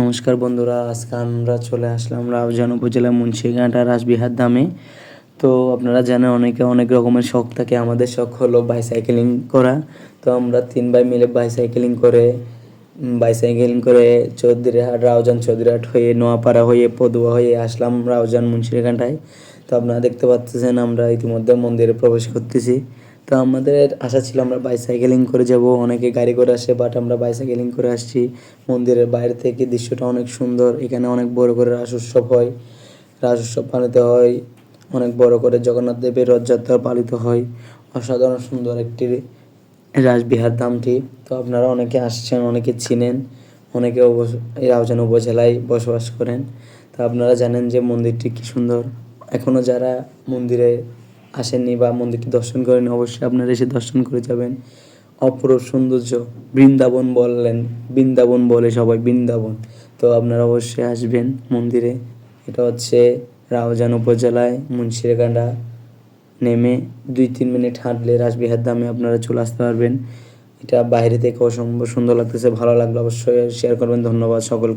নমস্কার বন্ধুরা, আজকে আমরা চলে আসলাম রাউজান উপজেলা মুন্সিঘাটা রাসবিহার ধামে তো আপনারা জানেন অনেকে অনেক রকমের শখ থাকে, আমাদের শখ হলো বাইসাইকেলিং করা। তো আমরা তিন ভাই মিলে বাইসাইকেলিং করে বাইসাইকেলিং করে চৌধুরীহাট, রাউজান চৌধুরীহাট হয়ে, নোয়াপাড়া হয়ে, পদুয়া হয়ে আসলাম রাউজান মুন্সিঘাটায়। তো আপনারা দেখতে পাচ্ছেন আমরা ইতিমধ্যে মন্দিরে প্রবেশ করতেছি। তো আমাদের আশা ছিল আমরা বাইসাইকেলিং করে যাব, অনেকে গাড়ি করে আসে বাট আমরা বাইসাইকেলিং করে আসছি। মন্দিরের বাইরে থেকে দৃশ্যটা অনেক সুন্দর, এখানে অনেক বড় করে রাস উৎসব হয়। রাস উৎসব পালিত হয়, অনেক বড় করে জগন্নাথ দেবের রথযাত্রা পালিত হয়। অসাধারণ সুন্দর একটি রাসবিহার ধামটি। তো আপনারা অনেকে আসছেন, অনেকে চিনেন, অনেকে এই রাউজান উপজেলায় বসবাস করেন। তা আপনারা জানেন যে মন্দিরটি কি সুন্দর। এখনও যারা মন্দিরে আসেননি বা মন্দিরটি দর্শন করেন অবশ্যই আপনারা এসে দর্শন করে যাবেন। অপূর্ব সৌন্দর্য, বৃন্দাবন বললেন, বৃন্দাবন বলে সবাই বৃন্দাবন। তো আপনারা অবশ্যই আসবেন মন্দিরে। এটা হচ্ছে রাউজান উপজেলায়, মুন্সিরকান্ডা নেমে দুই তিন মিনিট হাঁটলে রাসবিহার দামে আপনারা চলে আসতে পারবেন। এটা বাইরে থেকে অসম্ভব সুন্দর লাগতেছে, ভালো লাগল অবশ্যই শেয়ার করবেন। ধন্যবাদ সকলকে।